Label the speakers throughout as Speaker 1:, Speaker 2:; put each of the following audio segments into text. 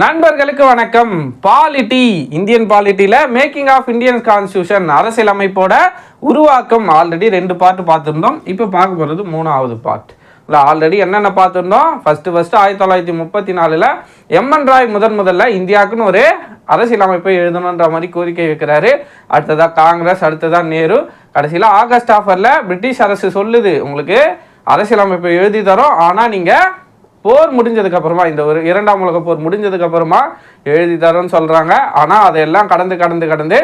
Speaker 1: நண்பர்களுக்கு வணக்கம். Polity Indian பாலிட்டியில் மேக்கிங் ஆஃப் இந்தியன் கான்ஸ்டியூஷன் அரசியலமைப்போட உருவாக்கம் ஆல்ரெடி ரெண்டு பார்ட் பார்த்துருந்தோம். இப்போ பார்க்க போகிறது மூணாவது பார்ட் இல்லை ஆல்ரெடி என்னென்ன பார்த்துருந்தோம்? ஃபஸ்ட்டு ஃபஸ்ட்டு ஆயிரத்தி தொள்ளாயிரத்தி முப்பத்தி நாலில் எம்என் ராய் முதன் முதல்ல இந்தியாவுக்குன்னு ஒரு அரசியலமைப்பை எழுதணுன்ற மாதிரி கோரிக்கை வைக்கிறாரு. அடுத்ததாக காங்கிரஸ் அடுத்ததாக நேரு. கடைசியில் ஆகஸ்ட் ஆஃபரில் பிரிட்டிஷ் அரசு சொல்லுது உங்களுக்கு அரசியலமைப்பை எழுதி தரோம் ஆனால் நீங்கள் போர் முடிஞ்சதுக்கு அப்புறமா இந்த ஒரு இரண்டாம் உலக போர் முடிஞ்சதுக்கு அப்புறமா எழுதி தரோன்னு சொல்றாங்க. ஆனா அதையெல்லாம் கடந்து கடந்து கடந்து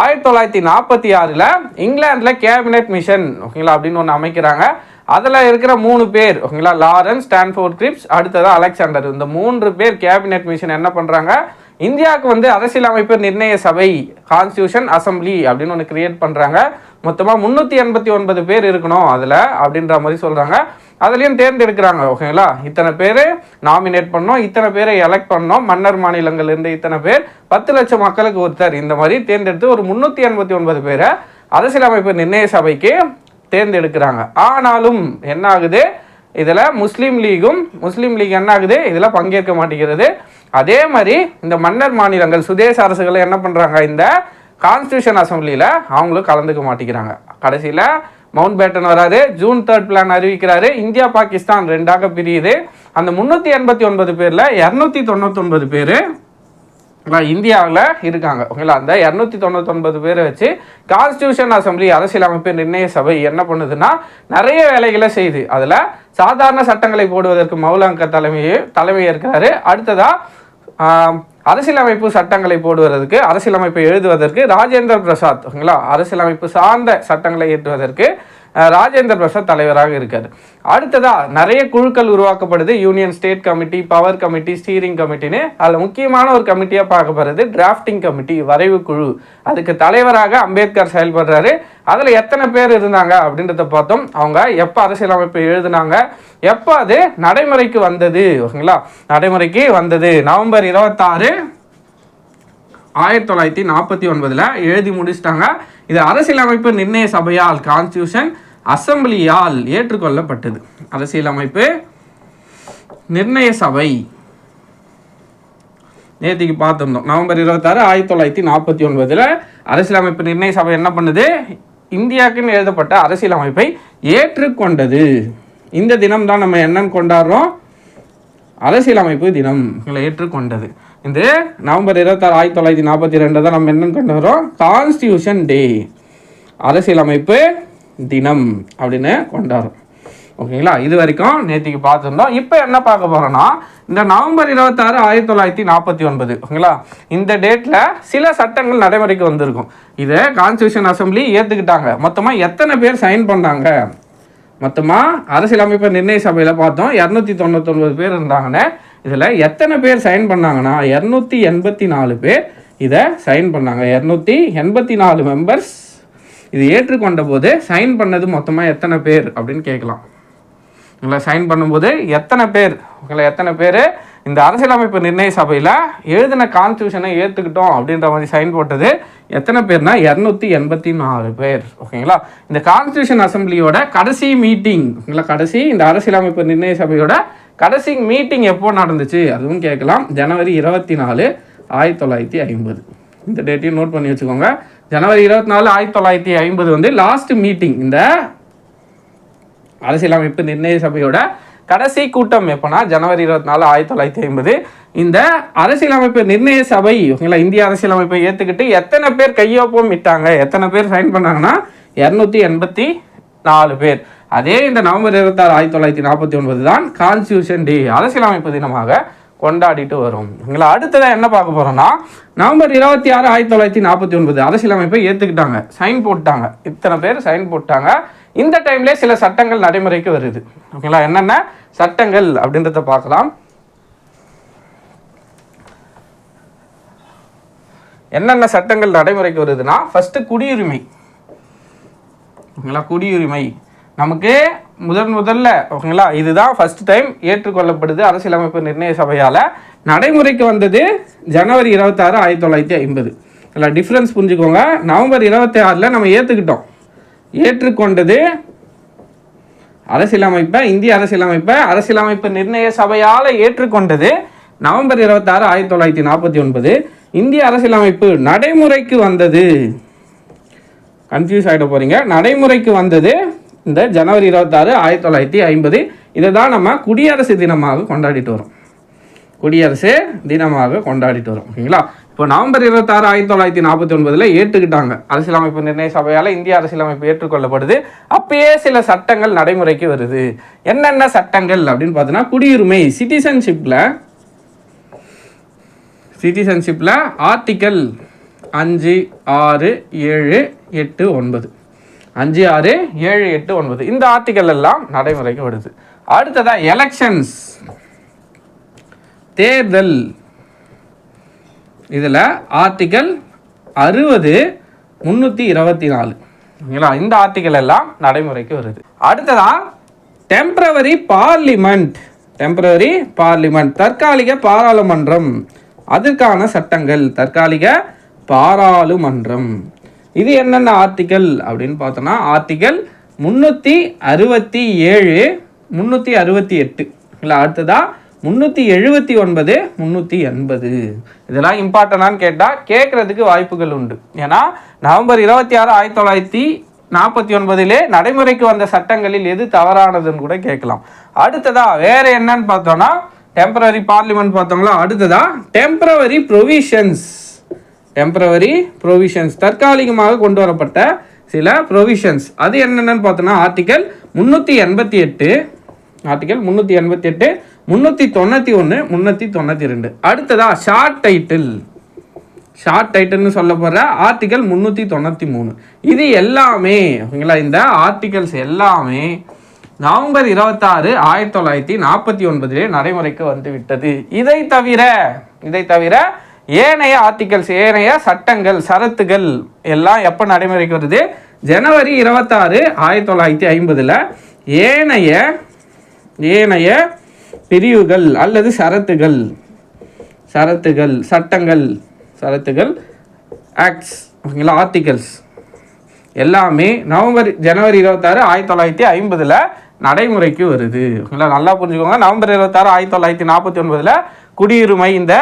Speaker 1: ஆயிரத்தி தொள்ளாயிரத்தி நாற்பத்தி ஆறில் இங்கிலாந்தில் கேபினட் மிஷன் ஓகேங்களா அப்படின்னு ஒன்று அமைக்கிறாங்க. அதில் இருக்கிற மூணு பேர் ஓகேங்களா லாரன்ஸ் ஸ்டான்ஃபோர்ட் கிரிப்ஸ் அடுத்தது அலெக்சாண்டர். இந்த மூன்று பேர் கேபினெட் மிஷன் என்ன பண்ணுறாங்க இந்தியாவுக்கு வந்து அரசியலமைப்பு நிர்ணய சபை கான்ஸ்டியூஷன் அசம்பிளி அப்படின்னு ஒன்று கிரியேட் பண்ணுறாங்க மொத்தமாக முந்நூற்றி எண்பத்தி ஒன்பது பேர் இருக்கணும் அதில் அப்படின்ற மாதிரி சொல்கிறாங்க அதுலேயும் தேர்ந்தெடுக்கிறாங்க ஓகேங்களா? இத்தனை பேர் நாமினேட் பண்ணோம் இத்தனை பேரை எலெக்ட் பண்ணோம். மன்னர் மாநிலங்கள்லேருந்து இத்தனை பேர் பத்து லட்சம் மக்களுக்கு ஒருத்தர். இந்த மாதிரி தேர்ந்தெடுத்து ஒரு முந்நூற்றி எண்பத்தி ஒன்பது பேரை அரசியலமைப்பு நிர்ணய சபைக்கு தேர்ந்தெடுக்கிறாங்க. ஆனாலும் என்ன ஆகுது இதில் முஸ்லீம் லீகும் முஸ்லீம் லீக் என்ன ஆகுது இதில் பங்கேற்க மாட்டேங்கிறது. அதே மாதிரி இந்த மன்னர் மாநிலங்கள் சுதேச அரசுகளை என்ன பண்ணுறாங்க இந்த கான்ஸ்டியூஷன் அசம்பிளியில் அவங்களும் கலந்துக்க மாட்டேங்கிறாங்க. கடைசியில் மவுண்ட் பேட்டன் வராது ஜூன் தேர்ட் பிளான் அறிவிக்கிறாரு. இந்தியா பாகிஸ்தான் ரெண்டாக பிரியுது. அந்த முந்நூற்றி எண்பத்தி ஒன்பது பேரில் இரநூத்தி தொண்ணூத்தொன்பது பேர் இந்தியாவில் இருக்காங்க. ஓகேங்களா? அந்த இரநூத்தி தொண்ணூத்தொன்பது பேரை வச்சு கான்ஸ்டியூஷன் அசம்பிளி அரசியலமைப்பு நிர்ணய சபை என்ன பண்ணுதுன்னா நிறைய வேலைகளை செய்யுது. அதில் சாதாரண சட்டங்களை போடுவதற்கு மௌலாங்க தலைமையை தலைமை இருக்கிறாரு அடுத்ததா அரசியலமைப்பு சட்டங்களை போடுவதற்கு அரசியலமைப்பை எழுதுவதற்கு ராஜேந்திர பிரசாத் ஓகேங்களா? அரசியலமைப்பு சார்ந்த சட்டங்களை ஏற்றுவதற்கு ராஜேந்திர பிரசாத் தலைவராக இருக்கார். அடுத்ததாக நிறைய குழுக்கள் உருவாக்கப்படுது. Union state committee power committee steering கமிட்டின்னு அதில் முக்கியமான ஒரு கமிட்டியாக பார்க்கப்படுறது டிராஃப்டிங் கமிட்டி வரைவு குழு. அதுக்கு தலைவராக அம்பேத்கர் செயல்படுறாரு. அதில் எத்தனை பேர் இருந்தாங்க அப்படின்றத பார்த்தோம். அவங்க எப்போ அரசியலமைப்பு எழுதினாங்க? எப்போ அது நடைமுறைக்கு வந்தது? ஓகேங்களா? நடைமுறைக்கு வந்தது. நவம்பர் இருபத்தாறு ஆயிரத்தி தொள்ளாயிரத்தி நாற்பத்தி ஒன்பதில் எழுதி முடிச்சிட்டாங்க. இது அரசியலமைப்பு நிர்ணய சபையால் கான்ஸ்டியூஷன் அசம்பிளியால் ஏற்றுக்கொள்ளப்பட்டது. அரசியலமைப்பு நிர்ணய சபை. நேற்றுக்கு பார்த்துருந்தோம். நவம்பர் இருபத்தாறு ஆயிரத்தி தொள்ளாயிரத்தி நாற்பத்தி ஒன்பதில் அரசியலமைப்பு நிர்ணய சபை என்ன பண்ணுது? இந்தியாவுக்குன்னு எழுதப்பட்ட அரசியலமைப்பை ஏற்றுக்கொண்டது. இந்த தினம் தான் நம்ம என்னன்னு கொண்டாடுறோம். அரசியலமைப்பு தினம். ஏற்றுக்கொண்டது. இந்த நவம்பர் இருபத்தாறு ஆயிரத்தி தொள்ளாயிரத்தி நாற்பத்தி ரெண்டு தான் நம்ம என்னன்னு கொண்டு வரோம் கான்ஸ்டியூஷன் டே அரசியலமைப்பு தினம் அப்படின்னு கொண்டாடுறோம். ஓகேங்களா? இது வரைக்கும் நேற்றுக்கு பார்த்துருந்தோம். இப்போ என்ன பார்க்க போகிறோன்னா இந்த நவம்பர் இருபத்தாறு ஆயிரத்தி தொள்ளாயிரத்தி நாற்பத்தி ஒன்பது. ஓகேங்களா? இந்த டேட்டில் சில சட்டங்கள் நடைமுறைக்கு வந்திருக்கும். இதை கான்ஸ்டியூஷன் அசம்பிளி ஏற்றுக்கிட்டாங்க மொத்தமாக எத்தனை பேர் சைன் பண்ணாங்க? மொத்தமாக அரசியலமைப்பு நிர்ணய சபையில் பார்த்தோம் இரநூத்தி தொண்ணூத்தொன்பது பேர் இருந்தாங்கன்னு இதில் எத்தனை பேர் சைன் பண்ணாங்கன்னா இரநூத்தி எண்பத்தி நாலு பேர் இதை சைன் பண்ணாங்க. இரநூத்தி எண்பத்தி நாலு மெம்பர்ஸ் இது ஏற்றுக்கொண்ட போது சைன் பண்ணது மொத்தமாக எத்தனை பேர் அப்படின்னு கேட்கலாம். உங்களை சைன் பண்ணும்போது எத்தனை பேர்? உங்களை எத்தனை பேர்? இந்த அரசியலமைப்பு நிர்ணய சபையில் எழுதின கான்ஸ்டியூஷனை ஏற்றுக்கிட்டோம் அப்படின்ற மாதிரி சைன் போட்டது எத்தனை பேர்னா? இரநூத்தி எண்பத்தி நாலு பேர். ஓகேங்களா? இந்த கான்ஸ்டியூஷன் அசம்பிளியோட கடைசி மீட்டிங் ஓகேங்களா? கடைசி இந்த அரசியலமைப்பு நிர்ணய சபையோட கடைசி மீட்டிங் எப்போ நடந்துச்சு? அதுவும் கேட்கலாம். ஜனவரி இருபத்தி நாலு ஆயிரத்தி தொள்ளாயிரத்தி ஐம்பது. இந்த டேட்டையும் நோட் பண்ணி வச்சுக்கோங்க. ஜனவரி இருபத்தி நாலு ஆயிரத்தி தொள்ளாயிரத்தி ஐம்பது வந்து லாஸ்ட் மீட்டிங் இந்த அரசியலமைப்பு நிர்ணய சபையோட கடைசி கூட்டம் எப்போனா ஜனவரி இருபத்தி நாலு ஆயிரத்தி தொள்ளாயிரத்தி ஐம்பது. இந்த அரசியலமைப்பு நிர்ணய சபை ஓகேங்களா இந்திய அரசியலமைப்பை ஏற்றுக்கிட்டு எத்தனை பேர் கையொப்பம் இட்டாங்க எத்தனை பேர் சைன் பண்ணாங்கன்னா இரநூத்தி எண்பத்தி நாலு பேர். அதே இந்த நவம்பர் இருபத்தாறு ஆயிரத்தி தொள்ளாயிரத்தி நாற்பத்தி ஒன்பது தான் கான்ஸ்டியூஷன் டே அரசியலமைப்பு தினமாக கொண்டாடிட்டு வரும். எங்களை அடுத்ததாக என்ன பார்க்க போகிறோம்னா நவம்பர் இருபத்தி ஆறு ஆயிரத்தி தொள்ளாயிரத்தி நாற்பத்தி ஒன்பது அரசியலமைப்பை ஏற்றுக்கிட்டாங்க சைன் போட்டாங்க. இத்தனை பேர் சைன் போட்டாங்க. இந்த டைம்லேயே சில சட்டங்கள் நடைமுறைக்கு வருது. ஓகேங்களா என்னென்ன? சட்டங்கள் அப்படின்றத பார்க்கலாம். என்னென்ன சட்டங்கள் நடைமுறைக்கு வருதுன்னா ஃபர்ஸ்ட் குடியுரிமை. ஓகேங்களா குடியுரிமை. நமக்கு முதன் முதல்ல ஓகேங்களா இதுதான் ஃபர்ஸ்ட் டைம் ஏற்றுக்கொள்ளப்படுது அரசியலமைப்பு நிர்ணய சபையால். நடைமுறைக்கு வந்தது ஜனவரி இருபத்தாறு ஆயிரத்தி தொள்ளாயிரத்தி ஐம்பது. இல்லை டிஃப்ரென்ஸ் புரிஞ்சுக்கோங்க. நவம்பர் இருபத்தி ஆறில் நம்ம ஏற்றுக்கிட்டோம் ஏற்றுக்கொண்டது அரசியலமைப்பை இந்திய அரசியலமைப்பை அரசியலமைப்பு நிர்ணய சபையால் ஏற்றுக்கொண்டது நவம்பர் இருபத்தாறு ஆயிரத்தி தொள்ளாயிரத்தி நாற்பத்தி ஒன்பது. இந்திய அரசியலமைப்பு நடைமுறைக்கு வந்தது. கன்ஃபியூஸ் ஆகிட போகிறீங்க நடைமுறைக்கு வந்தது இந்த ஜனவரி இருபத்தாறு ஆயிரத்தி தொள்ளாயிரத்தி ஐம்பது. இதை தான் நம்ம குடியரசு தினமாக கொண்டாடிட்டு வரோம். குடியரசு தினமாக கொண்டாடிட்டு வரும். ஓகேங்களா? இப்போ நவம்பர் இருபத்தாறு ஆயிரத்தி தொள்ளாயிரத்தி நாற்பத்தி ஒன்பதில் ஏற்றுக்கிட்டாங்க. அரசியலமைப்பு நிர்ணய சபையால் இந்திய அரசியலமைப்பு ஏற்றுக்கொள்ளப்படுது. அப்பயே சில சட்டங்கள் நடைமுறைக்கு வருது. என்னென்ன சட்டங்கள் அப்படின்னு பார்த்தோன்னா குடியுரிமை சிட்டிசன்ஷிப்பில் சிட்டிசன்ஷிப்பில் ஆர்டிக்கல் அஞ்சு ஆறு ஏழு எட்டு ஒன்பது. அஞ்சு ஆறு ஏழு எட்டு ஒன்பது. இந்த ஆர்டிக்கல் எல்லாம் நடைமுறைக்கு வருது. அடுத்ததாக எலெக்ஷன்ஸ் தேர்தல். இதில் ஆர்டிக்கல் அறுபது முந்நூற்றி இருபத்தி நாலு ஓகேங்களா? இந்த ஆர்டிக்கல் எல்லாம் நடைமுறைக்கு வருது. அடுத்ததான் டெம்பரவரி பார்லிமெண்ட் டெம்பரவரி பார்லிமெண்ட் தற்காலிக பாராளுமன்றம். அதற்கான சட்டங்கள். தற்காலிக பாராளுமன்றம். இது என்னென்ன ஆர்டிக்கல் அப்படின்னு பார்த்தோன்னா ஆர்டிக்கல் முந்நூற்றி அறுபத்தி ஏழு முந்நூற்றி அறுபத்தி எட்டு. இல்லை அடுத்ததாக முந்நூற்றி எழுபத்தி ஒன்பது முந்நூற்றி எண்பது. இதெல்லாம் இம்பார்ட்டனான்னு கேட்டால் கேட்குறதுக்கு வாய்ப்புகள் உண்டு. ஏன்னா நவம்பர் இருபத்தி ஆறு ஆயிரத்தி தொள்ளாயிரத்தி நாற்பத்தி ஒன்பதிலே நடைமுறைக்கு வந்த சட்டங்களில் எது தவறானதுன்னு கூட கேட்கலாம். அடுத்ததா வேற என்னன்னு பார்த்தோம்னா டெம்பரரி பார்லிமெண்ட் பார்த்தோங்களா அடுத்ததா டெம்பரவரி ப்ரொவிஷன்ஸ் டெம்பரவரி ப்ரொவிஷன்ஸ் தற்காலிகமாக கொண்டு வரப்பட்ட சில ப்ரொவிஷன்ஸ் அது என்னென்னு பார்த்தோன்னா ஆர்டிக்கல் முந்நூற்றி எண்பத்தி எட்டு. ஆர்டிகல் முந்நூற்றி எண்பத்தி எட்டு. முந்நூற்றி தொண்ணூற்றி ஒன்று முந்நூற்றி தொண்ணூற்றி ரெண்டு. அடுத்ததா ஷார்ட் டைட்டில் ஷார்ட் டைட்டில்னு சொல்ல போகிற ஆர்டிகல் முந்நூற்றி தொண்ணூற்றி மூணு. இது எல்லாமே ஓகேங்களா இந்த ஆர்டிகல்ஸ் எல்லாமே நவம்பர் இருபத்தாறு ஆயிரத்தி தொள்ளாயிரத்தி நாற்பத்தி ஒன்பதிலே நடைமுறைக்கு வந்து விட்டது. இதை தவிர இதை தவிர ஏனைய ஆர்டிகல்ஸ் ஏனைய சட்டங்கள் சரத்துகள் எல்லாம் எப்போ நடைமுறைக்கு வருது? ஜனவரி இருபத்தாறு ஆயிரத்தி தொள்ளாயிரத்தி ஐம்பதில் ஏனைய ஏனைய பிரிவுகள் அல்லது சரத்துகள் சரத்துகள் சட்டங்கள் சரத்துகள் ஆக்ட்ஸ் ஓகேங்களா? ஆர்டிகல்ஸ் எல்லாமே நவம்பர் ஜனவரி இருபத்தாறு ஆயிரத்தி தொள்ளாயிரத்தி ஐம்பதில் நடைமுறைக்கு வருது. ஓகேங்களா? நல்லா புரிஞ்சுக்கோங்க. நவம்பர் இருபத்தாறு ஆயிரத்தி தொள்ளாயிரத்தி நாற்பத்தி ஒன்பதில் குடியுரிமை இந்த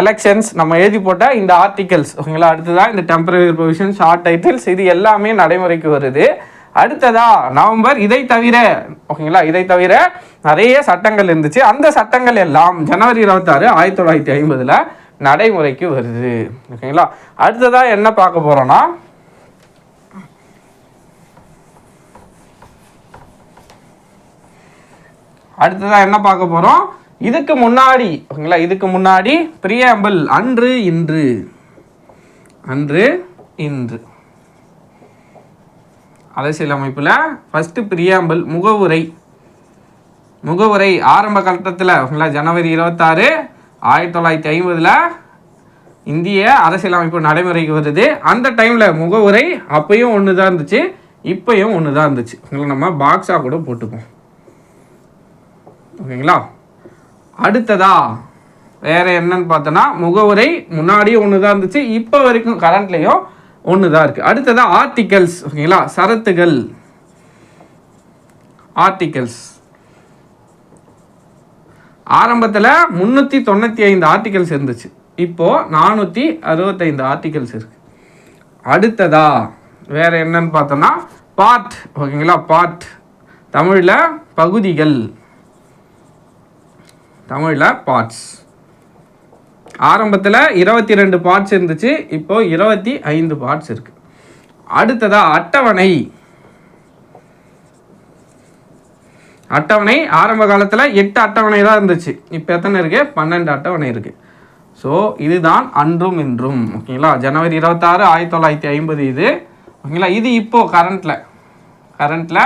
Speaker 1: எலெக்ஷன்ஸ் நம்ம எழுதி போட்ட இந்த ஆர்டிகல்ஸ் ஓகேங்களா? அடுத்ததான் இந்த டெம்பரரி ப்ரொவிஷன் ஷார்ட் டைட்டில்ஸ் இது எல்லாமே நடைமுறைக்கு வருது. அடுத்ததா நவம்பர் இதை தவிர ஓகேங்களா? இதை தவிர நிறைய சட்டங்கள் இருந்துச்சு. அந்த சட்டங்கள் எல்லாம் ஜனவரி இருபத்தாறு ஆயிரத்தி தொள்ளாயிரத்தி ஐம்பதில் நடைமுறைக்கு வருது. ஓகேங்களா? அடுத்ததா என்ன பார்க்க போறோம்னா அடுத்ததா என்ன பார்க்க போறோம்? இதுக்கு முன்னாடி ஓகேங்களா? இதுக்கு முன்னாடி பிரியாம்பிள் அன்று இன்று. அன்று இன்று. அரசியலமைப்பில் ஃபஸ்ட்டு பிரியாம்பிள் முகவுரை. முகவுரை ஆரம்ப கட்டத்தில் ஓகேங்களா ஜனவரி இருபத்தாறு ஆயிரத்தி தொள்ளாயிரத்தி ஐம்பதில் இந்திய அரசியலமைப்பு நடைமுறைக்கு வருது. அந்த டைமில் முகவுரை அப்பையும் ஒன்று தான் இருந்துச்சு இப்பையும் ஒன்று தான் இருந்துச்சு. உங்களை நம்ம பாக்ஸாக கூட போட்டுப்போம் ஓகேங்களா? அடுத்ததா வேறு என்னன்னு பார்த்தோன்னா முகவுரை முன்னாடியும் ஒன்று தான் இருந்துச்சு இப்போ வரைக்கும் கரண்ட்லேயும் ஒன்று தான் இருக்குது அடுத்ததாக ஆர்டிகல்ஸ் ஓகேங்களா? சரத்துகள். ஆர்டிகல்ஸ் ஆரம்பத்தில் முந்நூற்றி தொண்ணூற்றி ஐந்து ஆர்டிகல்ஸ் இருந்துச்சு. இப்போது நானூற்றி அறுபத்தைந்து ஆர்டிகல்ஸ் இருக்குது அடுத்ததா வேறு என்னன்னு பார்த்தோன்னா பார்ட் ஓகேங்களா? பார்ட் தமிழில் பகுதிகள். தமிழில் பார்ட்ஸ் ஆரம்பத்தில் இருபத்தி ரெண்டு பார்ட்ஸ் இருந்துச்சு இப்போ இருபத்தி ஐந்து பார்ட்ஸ் இருக்கு. அடுத்ததா அட்டவணை. அட்டவணை ஆரம்ப காலத்தில் எட்டு அட்டவணை தான் இருந்துச்சு. இப்போ எத்தனை இருக்கு? பன்னெண்டு அட்டவணை இருக்கு. ஸோ இதுதான் அன்றும் இன்றும். ஓகேங்களா? ஜனவரி இருபத்தாறு ஆயிரத்தி தொள்ளாயிரத்தி ஐம்பது இது. ஓகேங்களா? இது இப்போ கரண்ட்டில் கரண்ட்டில்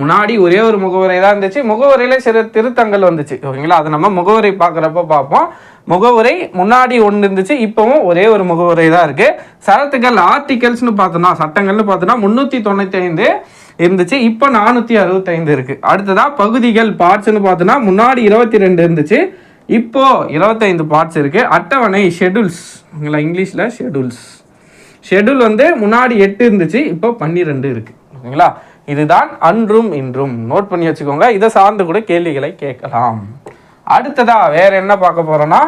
Speaker 1: முன்னாடி ஒரே ஒரு முகவரை தான் இருந்துச்சு. முகவரையில் சில திருத்தங்கள் வந்துச்சு. ஓகேங்களா? அது நம்ம முகவரை பார்க்குறப்ப பார்ப்போம். முகவரை முன்னாடி ஒன்று இருந்துச்சு. இப்போவும் ஒரே ஒரு முகவரை தான் இருக்குது சரத்துக்கள் ஆர்டிகல்ஸ்னு பார்த்தோம்னா சட்டங்கள்னு பார்த்தோன்னா முந்நூற்றி தொண்ணூற்றி ஐந்து இருந்துச்சு. இப்போ நானூற்றி அறுபத்தைந்து இருக்குது அடுத்ததாக பகுதிகள் பார்ட்ஸ்னு பார்த்தோன்னா முன்னாடி இருபத்தி ரெண்டு இருந்துச்சு. இப்போ இருபத்தைந்து பார்ட்ஸ் இருக்குது அட்டவணை ஷெடியூல்ஸ் ஓகேங்களா? இங்கிலீஷில் ஷெடியூல்ஸ் ஷெடியூல் வந்து முன்னாடி எட்டு இருந்துச்சு. இப்போ பன்னிரெண்டு இருக்குது ஓகேங்களா? இதுதான் அன்றும் இன்றும். நோட் பண்ணி வச்சுக்கோங்க. இதை சார்ந்து கூட கேள்விகளை கேட்கலாம். அடுத்ததா வேற என்ன பார்க்க போறோம்னா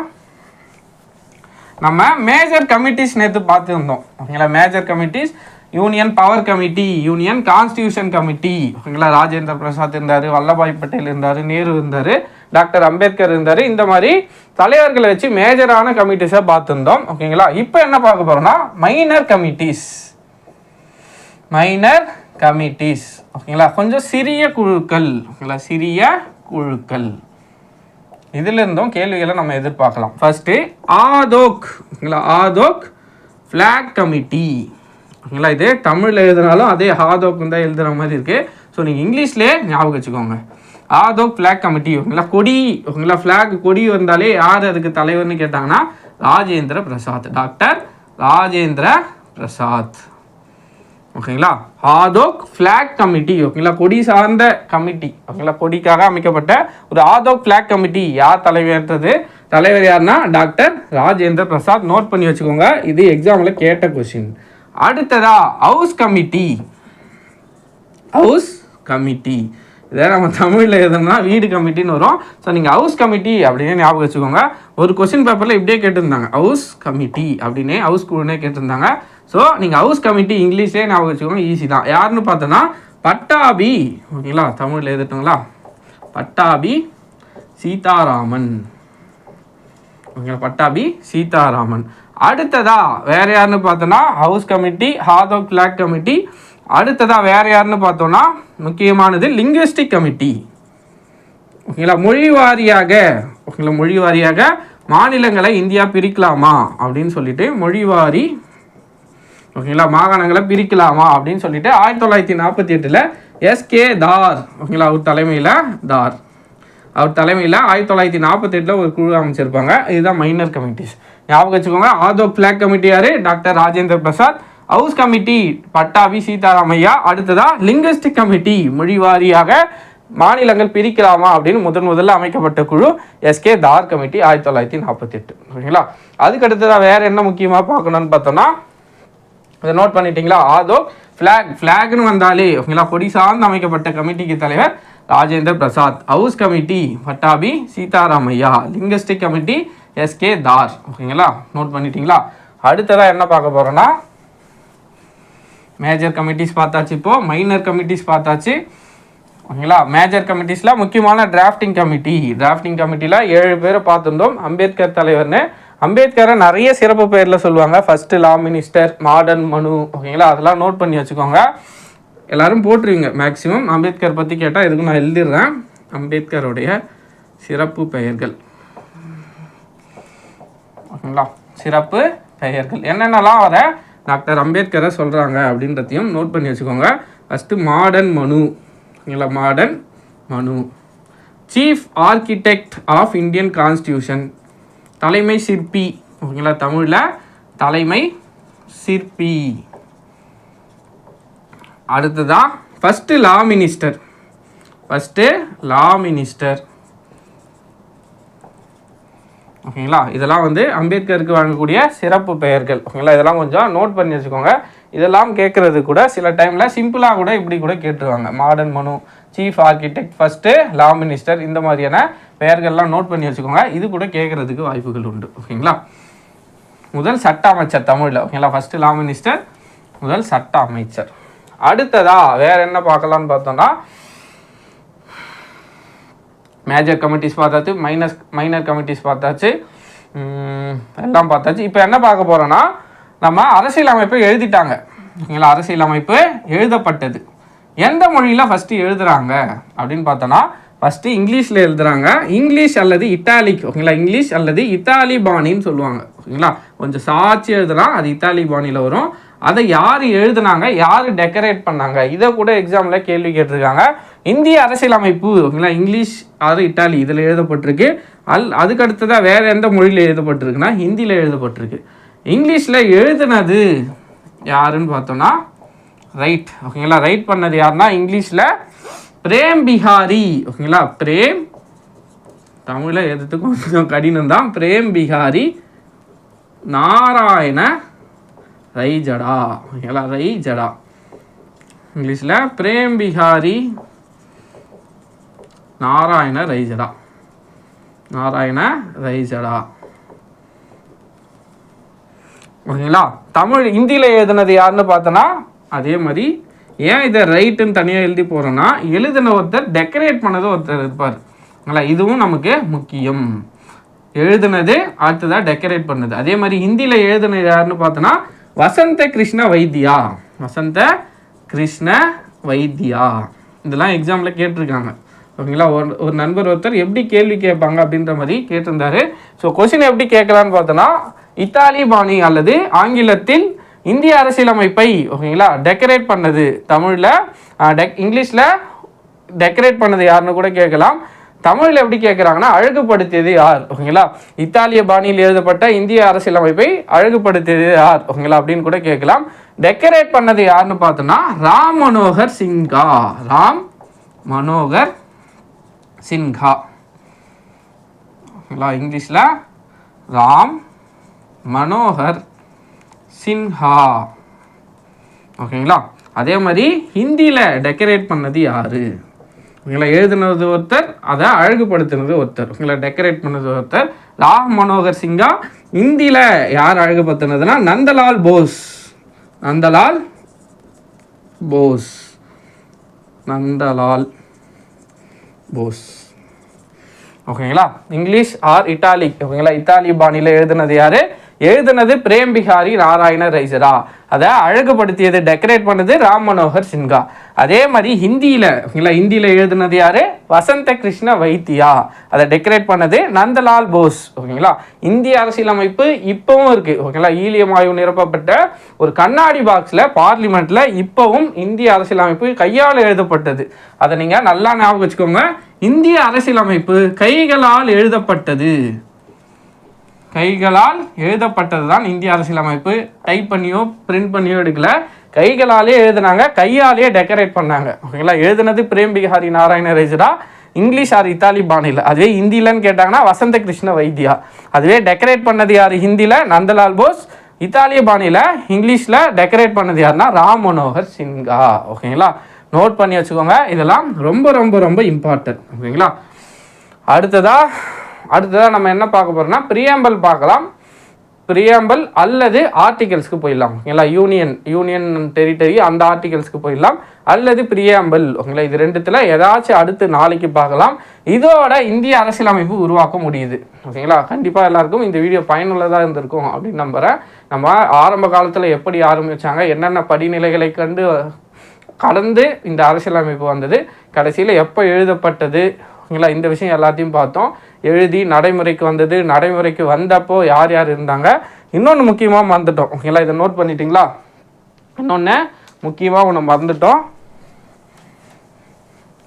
Speaker 1: நம்ம மேஜர் கமிட்டிஸ் நேற்று பார்த்துருந்தோம். ஓகேங்களா? Major committees union power committee union constitution committee ஓகேங்களா? ராஜேந்திர பிரசாத் இருந்தார் வல்லபாய் பட்டேல் இருந்தார் நேரு இருந்தார் டாக்டர் அம்பேத்கர் இருந்தார். இந்த மாதிரி தலைவர்களை வச்சு மேஜரான கமிட்டிஸை பார்த்துருந்தோம். ஓகேங்களா? இப்போ என்ன பார்க்க போகிறோம்னா மைனர் கமிட்டிஸ் மைனர் கமிட்டிஸ். ஓகேங்களா? கொஞ்சம் சிறிய குழுக்கள். ஓகேங்களா? சிறிய குழுக்கள். இதிலிருந்தும் கேள்விகளை நம்ம எதிர்பார்க்கலாம். First ad hoc. ஓகேங்களா? ஆதோக் ஃப்ளாக் கமிட்டி ஓகேங்களா? இதே தமிழில் எழுதினாலும் அதே ஆதோக் தான் எழுதுகிற மாதிரி இருக்குது ஸோ நீங்கள் இங்கிலீஷ்லேயே ஞாபகம் வச்சுக்கோங்க. ஆதோக் ஃப்ளாக் கமிட்டி ஓகேங்களா? கொடி. ஓகேங்களா? ஃப்ளாக் கொடி வந்தாலே யார் அதுக்கு தலைவர்னு கேட்டாங்கன்னா ராஜேந்திர பிரசாத். டாக்டர் ராஜேந்திர பிரசாத். ஓகேங்களா? ஆதோக் ஃப்ளாக் கமிட்டி ஓகேங்களா? கொடி சார்ந்த கமிட்டி ஓகேங்களா? கொடிக்காக அமைக்கப்பட்ட ஒரு ஆதோக் ஃப்ளாக் கமிட்டி யார் தலைவர்ன்றது? தலைவர் யாருன்னா டாக்டர் ராஜேந்திர பிரசாத். நோட் பண்ணி வச்சுக்கோங்க. இது எக்ஸாமில் கேட்ட கொஸ்டின் அடுத்ததா ஹவுஸ் கமிட்டி ஹவுஸ் கமிட்டி இதே நம்ம தமிழில் எதுனா வீடு கமிட்டின்னு வரும். ஸோ நீங்கள் ஹவுஸ் கமிட்டி அப்படின்னு ஞாபகம் வச்சுக்கோங்க. ஒரு கொஸ்டின் பேப்பரில் இப்படியே கேட்டிருந்தாங்க. ஹவுஸ் கமிட்டி அப்படின்னே ஹவுஸ் குழுனே கேட்டிருந்தாங்க. ஸோ நீங்கள் ஹவுஸ் கமிட்டி இங்கிலீஷ்லேயே ஞாபகம் வச்சுக்கோங்க ஈஸி தான். யாருன்னு பார்த்தோன்னா பட்டாபி. ஓகேங்களா? தமிழில் எழுதட்டுங்களா? பட்டாபி சீதாராமன். ஓகேங்களா? பட்டாபி சீதாராமன். அடுத்ததா வேற யாருன்னு பார்த்தோன்னா house committee ad hoc flag committee அடுத்ததா வேற யாருன்னு பார்த்தோன்னா முக்கியமானது லிங்குவிஸ்டிக் கமிட்டி ஓகேங்களா? மொழி வாரியாக ஓகேங்களா? மொழி வாரியாக மாநிலங்களை இந்தியா பிரிக்கலாமா? அப்படின்னு சொல்லிட்டு மொழிவாரி ஓகேங்களா? மாகாணங்களை பிரிக்கலாமா அப்படின்னு சொல்லிட்டு ஆயிரத்தி தொள்ளாயிரத்தி நாற்பத்தி எட்டில் எஸ்கே தார் ஓகேங்களா? அவர் தலைமையில் தார். அவர் தலைமையில் ஆயிரத்தி தொள்ளாயிரத்தி நாற்பத்தெட்டில் ஒரு குழு அமைச்சிருப்பாங்க. இதுதான் மைனர் கமிட்டிஸ் ஞாபகம் வச்சுக்கோங்க ad hoc flag கமிட்டியார் doctor Rajendra Prasad. House committee Pattabhi Sitaramayya அடுத்ததாக லிங்குவிஸ்டிக் கமிட்டி மொழி வாரியாக மாநிலங்கள் பிரிக்கலாமா அப்படின்னு முதன் முதல்ல அமைக்கப்பட்ட குழு எஸ்கே தார் கமிட்டி ஆயிரத்தி தொள்ளாயிரத்தி நாற்பத்தெட்டு. ஓகேங்களா? அதுக்கு அடுத்ததாக வேறு என்ன முக்கியமாக பார்க்கணும்னு பார்த்தோம்னா இதை நோட் பண்ணிட்டீங்களா? ஆதோ ஃப்ளாக் ஃப்ளாக்னு வந்தாலே ஓகேங்களா? கொடி சார்ந்து அமைக்கப்பட்ட கமிட்டிக்கு தலைவர் Rajendra Prasad house committee Pattabhi Sitaramayya linguistic committee SK Dhar ஓகேங்களா? நோட் பண்ணிட்டீங்களா? அடுத்ததாக என்ன பார்க்க போகிறோன்னா மேஜர் கமிட்டிஸ் பார்த்தாச்சு இப்போது மைனர் கமிட்டிஸ் பார்த்தாச்சு ஓகேங்களா? மேஜர் கமிட்டிஸில் முக்கியமான டிராஃப்டிங் கமிட்டி டிராஃப்டிங் கமிட்டியில் ஏழு பேரை பார்த்துருந்தோம். அம்பேத்கர் தலைவர்னு அம்பேத்கரை நிறைய சிறப்பு பெயரில் சொல்லுவாங்க. ஃபஸ்ட்டு லா மினிஸ்டர் மாடர்ன் மனு ஓகேங்களா? அதெல்லாம் நோட் பண்ணி வச்சுக்கோங்க. எல்லாரும் போட்டுருவீங்க மேக்ஸிமம் அம்பேத்கர் பற்றி கேட்டால் இதுக்கு நான் எழுதிடுறேன். அம்பேத்கருடைய சிறப்பு பெயர்கள். ஓகேங்களா? சிறப்பு பெயர்கள். என்னென்னலாம் வர டாக்டர் அம்பேத்கரை சொல்கிறாங்க அப்படின்றதையும் நோட் பண்ணி வச்சுக்கோங்க. ஃபஸ்ட்டு மாடர்ன் மனு ஓகேங்களா? Modern Manu chief architect of Indian constitution தலைமை சிற்பி ஓகேங்களா தமிழில்? தலைமை சிற்பி. அடுத்ததான் first law minister first law minister ஓகேங்களா இதெல்லாம் வந்து அம்பேத்கருக்கு வழங்கக்கூடிய சிறப்பு பெயர்கள். ஓகேங்களா இதெல்லாம் கொஞ்சம் நோட் பண்ணி வச்சுக்கோங்க. இதெல்லாம் கேட்குறது கூட சில டைமில் சிம்பிளாக கூட இப்படி கூட கேட்டுருவாங்க. Modern Manu chief architect first law minister இந்த மாதிரியான பெயர்கள்லாம் நோட் பண்ணி வச்சுக்கோங்க. இது கூட கேட்குறதுக்கு வாய்ப்புகள் உண்டு. ஓகேங்களா? முதல் சட்ட அமைச்சர் தமிழில். ஓகேங்களா? ஃபஸ்ட்டு லா மினிஸ்டர் முதல் சட்ட அமைச்சர். அடுத்ததா வேற என்ன பார்க்கலாம்னு பார்த்தோம்னா மேஜர் கமிட்டிஸ் பார்த்தாச்சு மைனஸ் மைனர் கமிட்டிஸ் பார்த்தாச்சு எல்லாம் பார்த்தாச்சு. இப்போ என்ன பார்க்க போகிறோன்னா நம்ம அரசியலமைப்பை எழுதிட்டாங்க. ஓகேங்களா? அரசியலமைப்பு எழுதப்பட்டது. எந்த மொழியில் ஃபஸ்ட்டு எழுதுறாங்க அப்படின்னு பார்த்தோன்னா ஃபஸ்ட்டு இங்கிலீஷில் எழுதுகிறாங்க இங்கிலீஷ் அல்லது இட்டாலிக் ஓகேங்களா? இங்கிலீஷ் அல்லது இத்தாலி பாணின்னு சொல்லுவாங்க ஓகேங்களா? கொஞ்சம் சாட்சி எழுதுனா அது இத்தாலி பாணியில் வரும். அதை யார் எழுதுனாங்க? யார் டெக்கரேட் பண்ணாங்க? இதை கூட எக்ஸாமில் கேள்வி கேட்டிருக்காங்க. இந்திய அரசியலமைப்பு ஓகேங்களா? இங்கிலீஷ் அது இட்டாலி இதில் எழுதப்பட்டிருக்கு. அல் அதுக்கு அடுத்ததாக வேறு எந்த மொழியில் எழுதப்பட்டிருக்குன்னா ஹிந்தியில் எழுதப்பட்டிருக்கு. இங்கிலீஷில் எழுதுனது யாருன்னு பார்த்தோன்னா ரைட் ஓகேங்களா? ரைட் பண்ணது யாருன்னா இங்கிலீஷில் பிரேம் பிஹாரி. ஓகேங்களா? பிரேம் தமிழில் எதுத்துக்கும் கொஞ்சம் கடினம் தான் பிரேம் பிஹாரி நாராயண ரைஜடா. ஓகேங்களா? ரைஜடா. இங்கிலீஷில் பிரேம் பிஹாரி நாராயண ரைஜடா. நாராயண ரைஜடா. ஓகேங்களா? தமிழ் ஹிந்தியில் எழுதுனது யாருன்னு பார்த்தோன்னா அதே மாதிரி ஏன் இதை ரைட்டுன்னு தனியாக எழுதி போகிறோன்னா எழுதின ஒருத்தர் டெக்கரேட் பண்ணது ஒருத்தர் இருப்பார். இதுவும் நமக்கு முக்கியம். எழுதுனது அடுத்ததாக டெக்கரேட் பண்ணது. அதே மாதிரி ஹிந்தியில் எழுதுனது யாருன்னு பார்த்தோன்னா வசந்த கிருஷ்ண வைத்தியா. வசந்த கிருஷ்ண வைத்தியா. இதெல்லாம் எக்ஸாமில் கேட்டிருக்காங்க. ஓகேங்களா? ஒரு ஒரு நண்பர் ஒருத்தர் எப்படி கேள்வி கேட்பாங்க அப்படின்ற மாதிரி கேட்டிருந்தாரு. ஸோ கொஷின் எப்படி கேட்கலான்னு பார்த்தோன்னா இத்தாலி பாணி அல்லது ஆங்கிலத்தில் இந்திய அரசியலமைப்பை ஓகேங்களா டெக்கரேட் பண்ணது தமிழில் டெக் இங்கிலீஷில் டெக்கரேட் பண்ணது யாருன்னு கூட கேட்கலாம். தமிழில் எப்படி கேட்குறாங்கன்னா அழகுபடுத்தியது யார் ஓகேங்களா? இத்தாலிய பாணியில் எழுதப்பட்ட இந்திய அரசியலமைப்பை அழகுபடுத்தியது யார் ஓகேங்களா அப்படின்னு கூட கேட்கலாம். டெக்கரேட் பண்ணது யாருன்னு பார்த்தோன்னா ராம் மனோகர் சின்ஹா. ராம் மனோகர் சின்ஹா. ஓகேங்களா இங்கிலீஷில் ராம் மனோகர் சின்ஹா. ஓகேங்களா? அதே மாதிரி ஹிந்தியில் டெக்கரேட் பண்ணது யார்? ஓகேங்களா? எழுதுனது ஒருத்தர் அதை அழகுபடுத்தினது ஒருத்தர். ஓகேங்களா? டெக்கரேட் பண்ணது ஒருத்தர். ராம் மனோகர் சிங்கா. ஹிந்தியில் யார் அழகுபடுத்தினதுன்னா நந்தலால் போஸ். நந்தலால் போஸ். நந்தலால் போஸ். ஓகேங்களா? இங்கிலீஷ் ஆர் இட்டாலிக் ஓகேங்களா? இத்தாலி பாணியில் எழுதுனது யார்? எழுதுனது பிரேம் பிஹாரி நாராயண ரைசரா. அதை அழகுபடுத்தியது டெக்கரேட் பண்ணது ராம் மனோகர் சின்ஹா. அதே மாதிரி ஹிந்தியில் ஓகேங்களா ஹிந்தியில் எழுதுனது யாரு? வசந்த கிருஷ்ண வைத்தியா. அதை டெக்கரேட் பண்ணது நந்தலால் போஸ் ஓகேங்களா? இந்திய அரசியலமைப்பு இப்போவும் இருக்கு ஓகேங்களா? ஈலியம் ஆய்வு நிரப்பப்பட்ட ஒரு கண்ணாடி பாக்ஸில் பார்லிமெண்ட்டில் இப்போவும் இந்திய அரசியலமைப்பு கையால் எழுதப்பட்டது. அதை நீங்கள் நல்லா ஞாபகம் வச்சுக்கோங்க. இந்திய அரசியலமைப்பு கைகளால் எழுதப்பட்டது. கைகளால் எழுதப்பட்டது தான் இந்திய அரசியலமைப்பு. டைப் பண்ணியோ பிரிண்ட் பண்ணியோ எடுக்கல. கைகளாலே எழுதினாங்க கையாலேயே டெக்கரேட் பண்ணாங்க. ஓகேங்களா எழுதுனது Prem Behari Narayan Raizada English or Italy பாணியில். அதுவே ஹிந்திலன்னு கேட்டாங்கன்னா வசந்த கிருஷ்ண வைத்தியா. அதுவே டெக்கரேட் பண்ணது யார்? ஹிந்தியில் நந்தலால் போஸ். இத்தாலிய பாணியில் இங்கிலீஷில் டெக்கரேட் பண்ணது யாருன்னா ராம் மனோகர் சின்ஹா ஓகேங்களா நோட் பண்ணி வச்சுக்கோங்க. இதெல்லாம் ரொம்ப ரொம்ப ரொம்ப இம்பார்ட்டன்ட் ஓகேங்களா அடுத்ததாக அடுத்ததாக நம்ம என்ன பார்க்க போகிறோம்னா பிரியாம்பல் பார்க்கலாம். பிரியாம்பல் அல்லது ஆர்டிகல்ஸ்க்கு போயிடலாம். ஓகேங்களா? யூனியன் யூனியன் டெரிட்டரி அந்த ஆர்டிகல்ஸ்க்கு போயிடலாம். அல்லது பிரியாம்பல் ஓகேங்களா? இது ரெண்டுத்தில் ஏதாச்சும் அடுத்து நாளைக்கு பார்க்கலாம். இதோட இந்திய அரசியலமைப்பு உருவாக்க முடியுது. ஓகேங்களா? கண்டிப்பாக எல்லாருக்கும் இந்த வீடியோ பயனுள்ளதாக இருந்திருக்கும் அப்படின்னு நம்புகிறேன் நம்ம ஆரம்ப காலத்தில் எப்படி ஆரம்பித்தாங்க என்னென்ன படிநிலைகளை கண்டு கடந்து இந்த அரசியலமைப்பு வந்தது கடைசியில் எப்போ எழுதப்பட்டது ஓகேங்களா? இந்த விஷயம் எல்லாத்தையும் பார்த்தோம். எழுதி நடைமுறைக்கு வந்தது. நடைமுறைக்கு வந்தப்போ யார் யார் இருந்தாங்க? இன்னொன்று முக்கியமாக மறந்துட்டோம். ஓகேங்களா? இதை நோட் பண்ணிட்டீங்களா? இன்னொன்று முக்கியமாக ஒன்று மறந்துட்டோம்.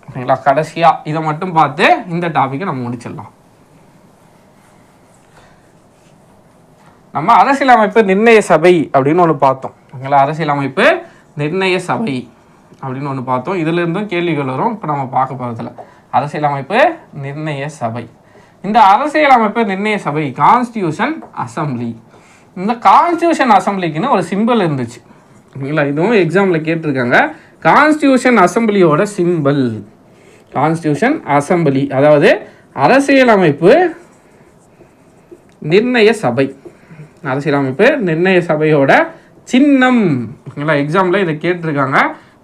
Speaker 1: ஓகேங்களா? கடைசியாக இதை மட்டும் பார்த்து இந்த டாப்பிக்கை நம்ம முடிச்சிடலாம். நம்ம அரசியலமைப்பு நிர்ணய சபை அப்படின்னு ஒன்று பார்த்தோம். ஓகேங்களா? அரசியலமைப்பு நிர்ணய சபை அப்படின்னு ஒன்று பார்த்தோம். இதுலேருந்தும் கேள்விகள் வரும். இப்போ நம்ம பார்க்க போகிறதுல அரசியலமைப்பு நிர்ணய சபை. இந்த அரசியலமைப்பு நிர்ணய சபை கான்ஸ்டியூஷன் அசம்பிளி இந்த கான்ஸ்டியூஷன் அசம்பிளிக்குன்னு ஒரு சிம்பிள் இருந்துச்சு. ஓகேங்களா இதுவும் எக்ஸாமில் கேட்டிருக்காங்க. கான்ஸ்டியூஷன் அசம்பிளியோட சிம்பிள் கான்ஸ்டியூஷன் அசம்பிளி அதாவது அரசியலமைப்பு நிர்ணய சபை. அரசியலமைப்பு நிர்ணய சபையோட சின்னம். ஓகேங்களா? எக்ஸாமில் இதை கேட்டிருக்காங்க.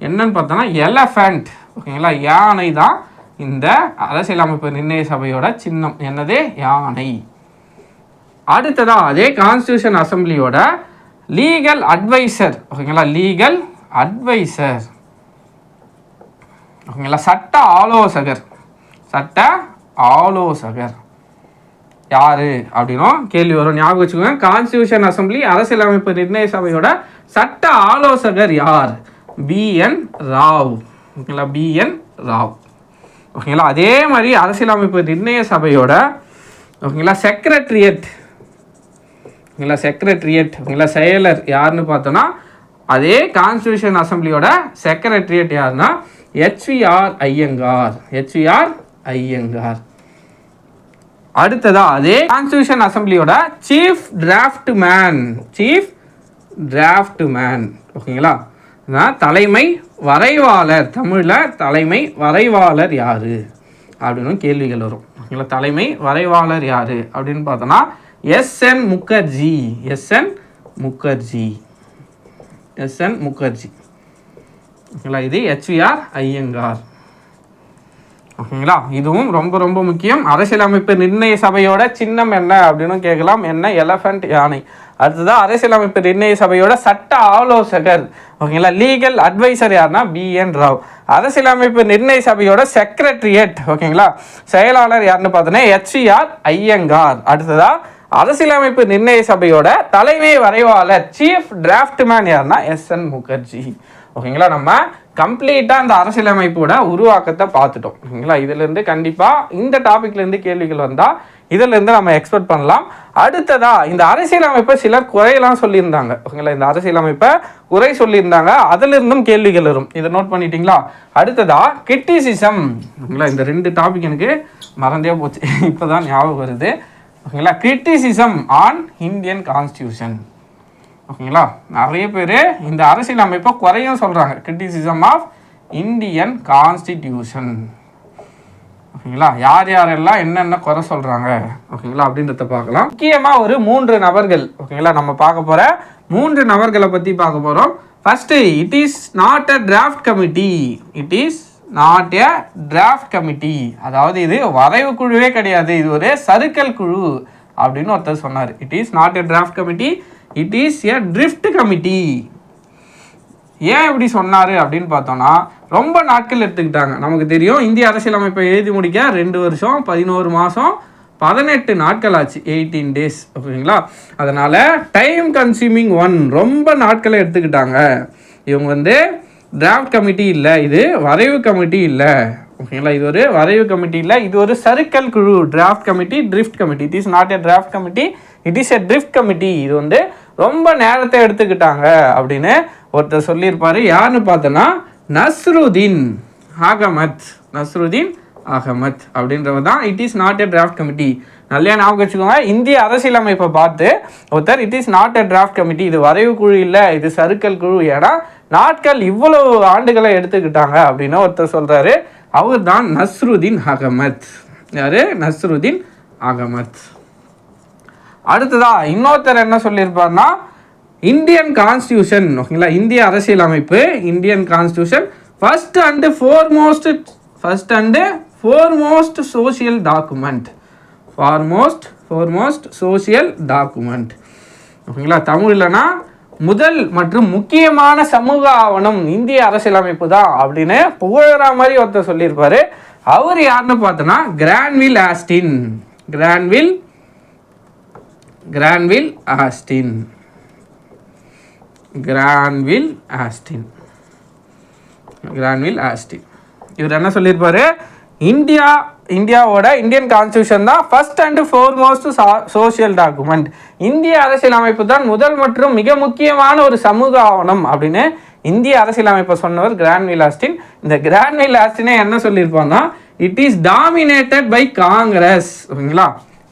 Speaker 1: என்னன்னு பார்த்தோன்னா எலஃபண்ட் ஓகேங்களா? யானை தான் இந்த அரசியலமைப்பு நிர்ணய சபையோட சின்னம் என்னது? யானை. அடுத்ததாக அதே கான்ஸ்டியூஷன் அசம்பிளியோட லீகல் அட்வைசர் ஓகேங்களா? லீகல் அட்வைசர் ஓகேங்களா? சட்ட ஆலோசகர். சட்ட ஆலோசகர். யாரு? அப்படின்னும் கேள்வி வரும். ஞாபகம் வச்சுக்கோங்க. கான்ஸ்டியூஷன் அசம்பிளி அரசியலமைப்பு நிர்ணய சபையோட சட்ட ஆலோசகர் யார்? பிஎன் ராவ். ஓகேங்களா? பிஎன் ராவ். ஓகேங்களா? அதே மாதிரி அரசியலமைப்பு நிர்ணய சபையோட ஓகேங்களா செக்ரட்டரியட் ஓகேங்களா செக்ரட்டரியட் ஓகேங்களா செயலர் யாருன்னு பார்த்தோன்னா அதே கான்ஸ்டியூஷன் அசம்பிளியோட செக்ரட்டரியட் யாருன்னா ஹெச்விஆர் ஐயங்கார். ஹெச்விஆர் ஐயங்கார். அடுத்ததா அதே constitution அசம்பிளியோட chief draft man chief draft man ஓகேங்களா? தான் தலைமை வரைவாளர். தமிழில் தலைமை வரைவாளர் யார்? அப்படின்னு கேள்விகள் வரும். ஓகேங்களா தலைமை வரைவாளர் யார்? அப்படின்னு பார்த்தோன்னா S N Mukherjee. S N Mukherjee. SN Mukherjee. ஓகேங்களா? இது ஹெச்விஆர் ஐயங்கார். ஓகேங்களா? இதுவும் ரொம்ப ரொம்ப முக்கியம். அரசியலமைப்பு நிர்ணய சபையோட சின்னம் என்ன அப்படின்னு கேட்கலாம். என்ன? எலஃபண்ட் யானை. அடுத்ததான் அரசியலமைப்பு நிர்ணய சபையோட சட்ட ஆலோசகர். ஓகேங்களா? லீகல் அட்வைசர் யாருன்னா பிஎன் ராவ். அரசியலமைப்பு நிர்ணய சபையோட செக்ரட்டரியேட் ஓகேங்களா? செயலாளர் யாருன்னு பார்த்தோன்னா ஹெச்ஆர் ஐயங்கார். அடுத்ததா அரசியலமைப்பு நிர்ணய சபையோட தலைமை வரைவாளர் சீஃப் டிராஃப்ட்மேன் யாருன்னா எஸ் என் முகர்ஜி ஓகேங்களா? நம்ம கம்ப்ளீட்டாக அந்த அரசியலமைப்போட உருவாக்கத்தை பார்த்துட்டோம். ஓகேங்களா? இதுலேருந்து கண்டிப்பாக இந்த டாப்பிக்லேருந்து கேள்விகள் வந்தால் இதிலேருந்து நம்ம எக்ஸ்பெக்ட் பண்ணலாம். அடுத்ததா இந்த அரசியலமைப்பை சிலர் குறையெல்லாம் சொல்லியிருந்தாங்க. ஓகேங்களா? இந்த அரசியலமைப்பை குறை சொல்லியிருந்தாங்க. அதிலிருந்தும் கேள்விகள் வரும். இதை நோட் பண்ணிட்டீங்களா? அடுத்ததா கிரிட்டிசிசம் ஓகேங்களா? இந்த ரெண்டு டாபிக் எனக்கு மறந்தே போச்சு. இப்போ தான் ஞாபகம் வருது. ஓகேங்களா? கிரிட்டிசிசம் ஆன் இந்தியன் கான்ஸ்டியூஷன் ஓகேங்களா? நிறைய பேர் இந்த அரசியல் அமைப்பை குறையும் சொல்கிறாங்க கிரிட்டிசிசம் ஆஃப் இந்தியன் கான்ஸ்டிடியூஷன் ஓகேங்களா? யார் யாரெல்லாம் என்னென்ன குறை சொல்கிறாங்க ஓகேங்களா? அப்படின்றத பார்க்கலாம். முக்கியமாக ஒரு மூன்று நபர்கள். ஓகேங்களா? நம்ம பார்க்க போகிற மூன்று நபர்களை பற்றி பார்க்க போகிறோம் first it is not a draft committee it is not a draft committee அதாவது இது வரைவு குழுவே கிடையாது. இது ஒரு சறுக்கல் குழு அப்படின்னு ஒருத்தர் சொன்னார். It is not a draft committee it is a drift committee ஏன் இப்படி சொன்னார் அப்படின்னு பார்த்தோன்னா ரொம்ப நாட்கள் எடுத்துக்கிட்டாங்க. நமக்கு தெரியும் இந்திய அரசியலமைப்பை எழுதி முடிக்க ரெண்டு வருஷம் பதினோரு மாதம் பதினெட்டு நாட்கள் ஆச்சு. எயிட்டீன் டேஸ் ஓகேங்களா? அதனால் டைம் கன்சியூமிங் ஒன் ரொம்ப நாட்களை எடுத்துக்கிட்டாங்க. இவங்க வந்து டிராஃப்ட் கமிட்டி இல்லை இது வரைவு கமிட்டி இல்லை. ஓகேங்களா? இது ஒரு வரைவு கமிட்டி இல்லை இது ஒரு சர்க்கல் குழு draft committee drift committee it is not a draft committee it is a drift committee இது வந்து ரொம்ப நேரத்தை எடுத்துக்கிட்டாங்க அப்படின்னு ஒருத்தர் சொல்லியிருப்பார். யாருன்னு பார்த்தோன்னா நஸ்ருதீன் ஆகமத் நஸ்ருதீன் அகமத் அப்படின்றவர் தான். It is not a draft committee நல்லா ஞாபகம் வச்சுக்கோங்க. இந்திய அரசியலமைப்பை பார்த்து ஒருத்தர் it is not a draft committee இது வரைவு குழு இல்லை. இது சருக்கல் குழு. ஏன்னா நாட்கள் இவ்வளவு ஆண்டுகளை எடுத்துக்கிட்டாங்க அப்படின்னு ஒருத்தர் சொல்றாரு. அவர் தான் நஸ்ருதீன் அகமத். யாரு? நஸ்ருதீன் அகமத். அடுத்ததா இன்னொருத்தர் என்ன சொல்லியிருப்பார்னா இந்தியன் கான்ஸ்டியூஷன் ஓகேங்களா இந்திய அரசியலமைப்பு Indian constitution first and foremost first and foremost social document foremost foremost social document ஓகேங்களா தமிழ்லனா முதல் மற்றும் முக்கியமான சமூக ஆவணம் இந்திய அரசியலமைப்பு தான் அப்படின்னு புகழற மாதிரி ஒருத்தர் சொல்லியிருப்பாரு. அவர் யாருன்னு பார்த்தோன்னா Granville Austin Grandville Granville Austin Granville Austin Granville Austin இவர் என்ன சொல்லியிருப்பார்? இந்தியா இந்தியாவோட இந்தியன் கான்ஸ்டியூஷன் தான் first and foremost social document இந்திய அரசியலமைப்பு தான் முதல் மற்றும் மிக முக்கியமான ஒரு சமூக ஆவணம் அப்படின்னு இந்திய அரசியலமைப்பை சொன்னவர் கிராண்ட்வில் ஆஸ்டின் இந்த கிராண்ட்வில் ஆஸ்டினே என்ன சொல்லியிருப்பாங்கன்னா it is dominated by Congress ஓகேங்களா?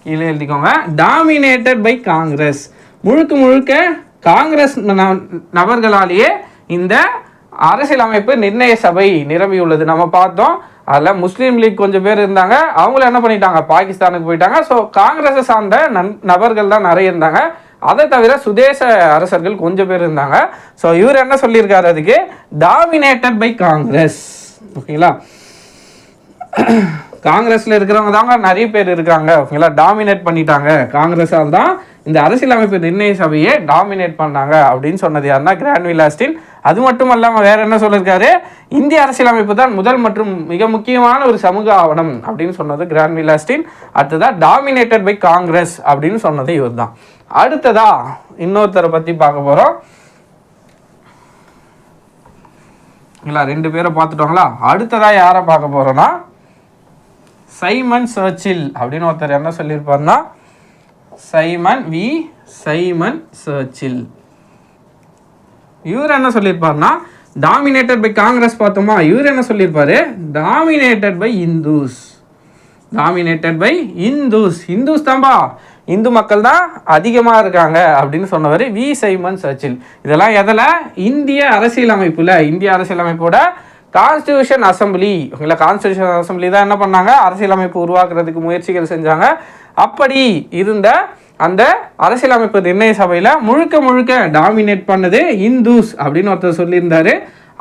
Speaker 1: கீழே எழுதிக்கோங்க. டாமினேட்டட் பை காங்கிரஸ் முழுக்க முழுக்க காங்கிரஸ் ந- நபர்களாலேயே இந்த அரசியலமைப்பு நிர்ணய சபை நிரம்பியுள்ளது. நம்ம பார்த்தோம் அதில் முஸ்லீம் லீக் கொஞ்சம் பேர் இருந்தாங்க. அவங்கள என்ன பண்ணிட்டாங்க? பாகிஸ்தானுக்கு போயிட்டாங்க. ஸோ காங்கிரஸை சார்ந்த நன் நபர்கள் தான் நிறைய இருந்தாங்க. அதை தவிர சுதேச அரசர்கள் கொஞ்சம் பேர் இருந்தாங்க. ஸோ இவர் என்ன சொல்லியிருக்காரு அதுக்கு? டாமினேட்டட் பை காங்கிரஸ் ஓகேங்களா? காங்கிரஸ்ல இருக்கிறவங்க தாங்க நிறைய பேர் இருக்காங்க ஓகேங்களா டாமினேட் பண்ணிட்டாங்க. காங்கிரஸால் தான் இந்த அரசியலமைப்பு நிர்ணய சபையை டாமினேட் பண்ணாங்க அப்படின்னு சொன்னது யாருன்னா கிராண்ட் ஆஸ்டின் அது மட்டும் இல்லாமல் வேற என்ன சொல்லியிருக்காரு இந்திய அரசியலமைப்பு தான் முதல் மற்றும் மிக முக்கியமான ஒரு சமூக ஆவணம் அப்படின்னு சொன்னது கிராண்ட் ஆஸ்டின் அடுத்ததா டாமினேட்டட் பை காங்கிரஸ் அப்படின்னு சொன்னது இவர் தான் அடுத்ததா இன்னொருத்தரை பற்றி பார்க்க போகிறோம் இல்லை ரெண்டு பேரை பார்த்துட்டோங்களா? அடுத்ததாக யாரை பார்க்க போகிறோன்னா சைமன் சர்ச்சில் அப்படின்னு ஒருத்தர் என்ன சொல்லியிருப்பாருன்னா சைமன் வி சைமன் சர்ச்சில். இவர் என்ன சொல்லியிருப்பாருன்னா டாமினேட்டட் பை காங்கிரஸ் பார்த்தோமா? இவர் என்ன சொல்லியிருப்பாரு? Dominated by Hindus dominated by Hindus Hindus தான்பா. இந்து மக்கள் தான் அதிகமாக இருக்காங்க அப்படின்னு சொன்னவர் வி சைமன் சர்ச்சில். இதெல்லாம் எதில்? இந்திய அரசியலமைப்பில் இந்திய அரசியலமைப்போட கான்ஸ்டியூஷன் அசம்பிளி ஓகேங்களா கான்ஸ்டியூஷன் அசம்பிளி தான் என்ன பண்ணாங்க? அரசியலமைப்பு உருவாக்குறதுக்கு முயற்சிகள் செஞ்சாங்க. அப்படி இருந்த அந்த அரசியலமைப்பு நிர்ணய சபையில் முழுக்க முழுக்க டாமினேட் பண்ணது இந்துஸ் அப்படின்னு ஒருத்தர் சொல்லியிருந்தாரு.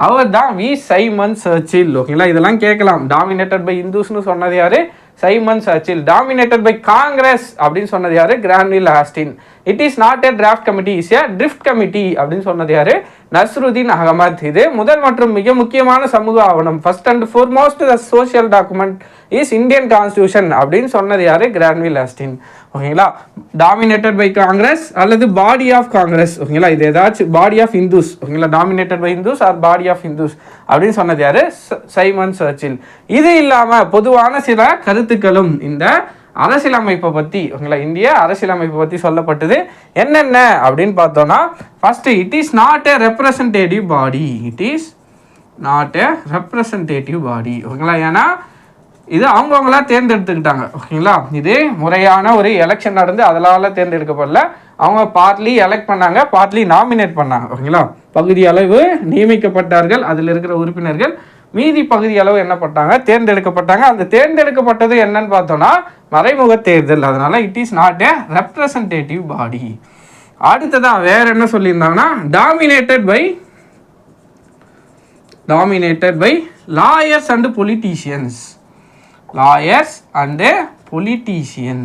Speaker 1: அவர் தான் வி. சைமன் சர்ச்சில் ஓகேங்களா? இதெல்லாம் கேட்கலாம். டாமினேட்டட் பை இந்துஸ்னு சொன்னது யாரு? சைமன் சர்ச்சில் டாமினேட்டட் பை காங்கிரஸ் அப்படின்னு சொன்னது யாரு? Granville Austin it is not a draft committee is a drift committee அப்படின்னு சொன்னது யாரு? நஸ்ருதீன் அகமத். இது முதல் மற்றும் மிக முக்கியமான சமூக ஆவணம். First and foremost the social document is Indian constitution அப்படின்னு சொன்னது யாரு? கிராண்ட்வில் ஆஸ்டின் ஓகேங்களா டாமினேட்டட் பை காங்கிரஸ் அல்லது பாடி ஆஃப் காங்கிரஸ் ஓகேங்களா இது ஏதாச்சும் பாடி ஆஃப் இந்துஸ் ஓகேங்களா dominated by Hindus or body of Hindus அப்படின்னு சொன்னது யாரு? ச- சைமன் சர்ச்சில் இது இல்லாமல் பொதுவான சில கருத்துக்களும் இந்த அரசியலமைப்பை பற்றி ஓகேங்களா இந்திய அரசியலமைப்பை பற்றி சொல்லப்பட்டது என்னென்ன அப்படின்னு பார்த்தோன்னா first it is not a representative body it is not a representative body ஓகேங்களா? ஏன்னா இது அவங்கவுங்களா தேர்ந்தெடுத்துக்கிட்டாங்க. ஓகேங்களா? இது முறையான ஒரு எலெக்ஷன் நடந்து அதனால தேர்ந்தெடுக்கப்படல. அவங்க பார்ட்லி எலெக்ட் பண்ணாங்க பார்ட்லி நாமினேட் பண்ணாங்க. ஓகேங்களா? பகுதி அளவு நியமிக்கப்பட்டார்கள். அதில் இருக்கிற உறுப்பினர்கள் மீதி பகுதி அளவு என்ன பண்ணாங்க தேர்ந்தெடுக்கப்பட்டாங்க. அந்த தேர்ந்தெடுக்கப்பட்டது என்னன்னு பார்த்தோம்னா மறைமுக தேர்தல். அதனால it is not a representative body அடுத்ததாக வேற என்ன சொல்லியிருந்தாங்கன்னா dominated by dominated by lawyers and politicians lawyers and politician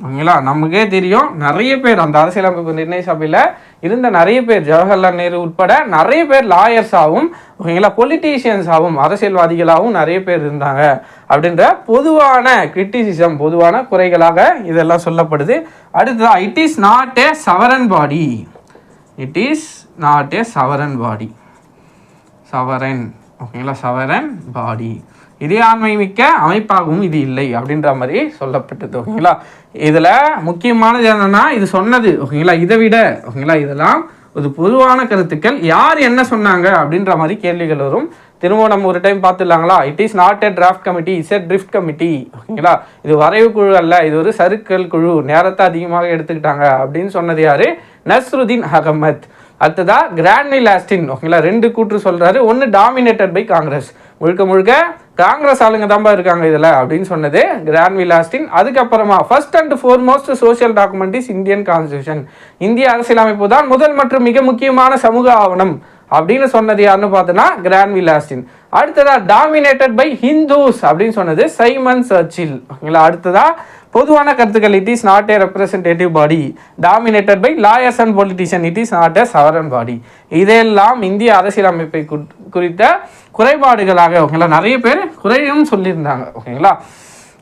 Speaker 1: ஓகேங்களா? நமக்கே தெரியும். நிறைய பேர் அந்த அரசியலமைப்பு நிர்ணய சபையில் இருந்த நிறைய பேர் ஜவஹர்லால் நேரு உட்பட நிறைய பேர் லாயர்ஸாகவும் ஓகேங்களா பொலிட்டீஷியன்ஸாகவும் அரசியல்வாதிகளாகவும் நிறைய பேர் இருந்தாங்க. அப்படின்ற பொதுவான கிரிட்டிசிசம் பொதுவான குறைகளாக இதெல்லாம் சொல்லப்படுது. அடுத்ததா it is not a sovereign body it is not a sovereign body sovereign ஓகேங்களா சவரன் பாடி இறையாண்மை மிக்க அமைப்பாகவும் இது இல்லை அப்படின்ற மாதிரி சொல்லப்பட்டது ஓகேங்களா? இதில் முக்கியமானது என்னென்னா இது சொன்னது ஓகேங்களா? இதை விட ஓகேங்களா? இதெல்லாம் ஒரு பொதுவான கருத்துக்கள். யார் என்ன சொன்னாங்க அப்படின்ற மாதிரி கேள்விகள் வரும். திரும்ப நம்ம ஒரு time பார்த்துடலாங்களா? It is not a draft committee is a drift committee ஓகேங்களா? இது வரைவு குழு அல்ல இது ஒரு சறுக்கல் குழு நேரத்தை அதிகமாக எடுத்துக்கிட்டாங்க அப்படின்னு சொன்னது யாரு? நஸ்ருதீன் அகமத். அடுத்ததா கிராண்ட்னில் ஆஸ்டின் ஓகேங்களா? ரெண்டு கூற்று சொல்கிறாரு ஒன்று டாமினேட்டட் பை காங்கிரஸ் முழுக்க முழுக்க காங்கிரஸ் ஆளுங்க தான்பா இருக்காங்க இதில் அப்படின்னு சொன்னது கிராண்ட்வில் ஆஸ்டின் அதுக்கப்புறமா first and foremost social document is Indian constitution இந்திய அரசியலமைப்பு தான் முதல் மற்றும் மிக முக்கியமான சமூக ஆவணம் அப்படின்னு சொன்னது யாருன்னு பார்த்தோன்னா கிராண்ட்வில் ஆஸ்டின் அடுத்ததா டாமினேட்டட் பை ஹிந்துஸ் அப்படின்னு சொன்னது சைமன் சர்ச்சில் ஓகேங்களா? அடுத்ததா பொதுவான கருத்துக்கள் it is not a representative body dominated by lawyers and politician it is not a sovereign body இதையெல்லாம் இந்திய அரசியலமைப்பை குறித்த குறைபாடுகளாக ஓகேங்களா நிறைய பேர் குறையும் சொல்லியிருந்தாங்க. ஓகேங்களா?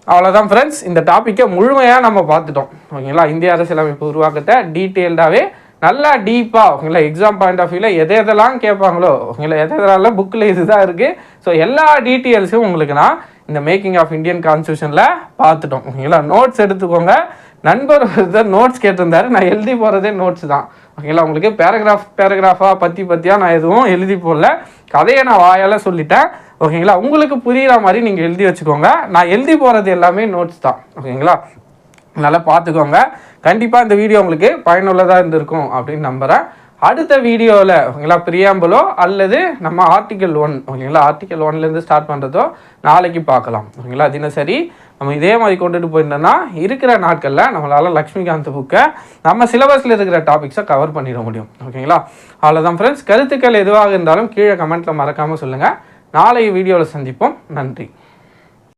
Speaker 1: அவ்வளோதான் ஃப்ரெண்ட்ஸ் இந்த டாப்பிக்கை முழுமையாக நம்ம பார்த்துட்டோம். ஓகேங்களா? இந்திய அரசியலமைப்பு உருவாக்கத்தை டீட்டெயில்டாகவே நல்லா டீப்பாக ஓகேங்களா எக்ஸாம் பாயிண்ட் ஆஃப் வியூவில் எதை எதெல்லாம் கேட்பாங்களோ ஓகேங்களா எதை எதெல்லாம் புக்கில் இதுதான் இருக்குது ஸோ எல்லா டீட்டெயில்ஸும் உங்களுக்கு நான் இந்த மேக்கிங் ஆஃப் இந்தியன் கான்ஸ்டியூஷனில் பார்த்துட்டோம். ஓகேங்களா நோட்ஸ் எடுத்துக்கோங்க. நண்பர் ஒருத்தர் நோட்ஸ் கேட்டிருந்தாரு. நான் எழுதி போகிறதே நோட்ஸ் தான். ஓகேங்களா உங்களுக்கு பேராகிராஃப் பேராகிராஃபாக பற்றி பற்றியாக நான் எதுவும் எழுதி போடல. கதையை நான் வாயால் சொல்லிட்டேன். ஓகேங்களா? உங்களுக்கு புரிகிற மாதிரி நீங்கள் எழுதி வச்சுக்கோங்க. நான் எழுதி போகிறது எல்லாமே நோட்ஸ் தான். ஓகேங்களா? நல்லா பார்த்துக்கோங்க. கண்டிப்பாக இந்த வீடியோ உங்களுக்கு பயனுள்ளதாக இருந்திருக்கும் அப்படின்னு நம்புகிறேன் அடுத்த வீடியோவில் ஓகேங்களா பிரியாம்பலோ அல்லது நம்ம ஆர்டிகல் ஒன் ஓகேங்களா ஆர்டிக்கல் ஒன்லேருந்து ஸ்டார்ட் பண்ணுறதோ நாளைக்கு பார்க்கலாம் ஓகேங்களா தினசரி. நம்ம இதே மாதிரி கொண்டுட்டு போயிருந்தோம்னா இருக்கிற நாட்களில் நம்மளால் லக்ஷ்மிகாந்த் புக்கை நம்ம சிலபஸில் இருக்கிற டாபிக்ஸை கவர் பண்ணிட முடியும் ஓகேங்களா. அவ்வளோதான் ஃப்ரெண்ட்ஸ் கருத்துக்கள் எதுவாக இருந்தாலும் கீழே கமெண்ட்டில் மறக்காமல் சொல்லுங்கள் நாளைய வீடியோவில் சந்திப்போம். நன்றி.